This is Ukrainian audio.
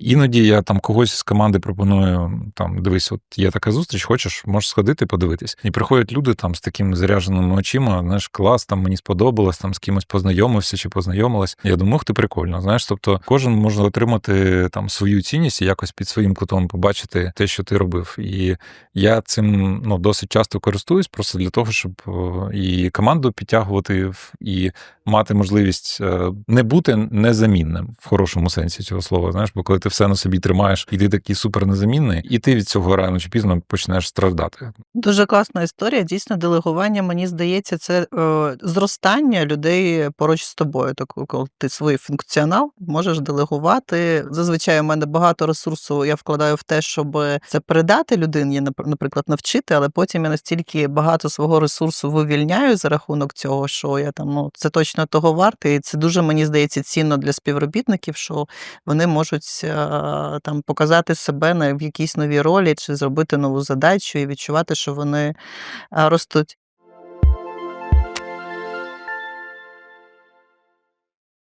Іноді я там когось з команди пропоную там: дивись, от є така зустріч, хочеш, можеш сходити, подивитись. І приходять люди там з такими зарядженими очима. Знаєш, клас, там мені сподобалось, там з кимось познайомився чи познайомилась. Я думаю, ух ти прикольно. Знаєш, тобто кожен може отримати там свою цінність і якось під своїм кутом побачити те, що ти робив. І я цим ну досить часто користуюсь, просто для того, щоб і команду підтягувати, і мати можливість е, не бути незамінним в хорошому сенсі цього слова. Знаєш, бо коли ти все на собі тримаєш, і ти такий супер незамінний, і ти від цього рано чи пізно почнеш страждати. Дуже класна історія. Дійсно, делегування, мені здається, це е, зростання людей поруч з тобою. Так, коли ти свій функціонал можеш делегувати. Зазвичай у мене багато ресурсу я вкладаю в те, щоб це передати людині, нап- наприклад, навчити, але потім я настільки багато свого ресурсу вивільняю за рахунок цього, що я там ну це точно того варте, і це дуже мені здається цінно для співробітників, що вони можуть е, там показати себе в якійсь новій ролі чи зробити нову задачу і відчувати, що вони е, ростуть.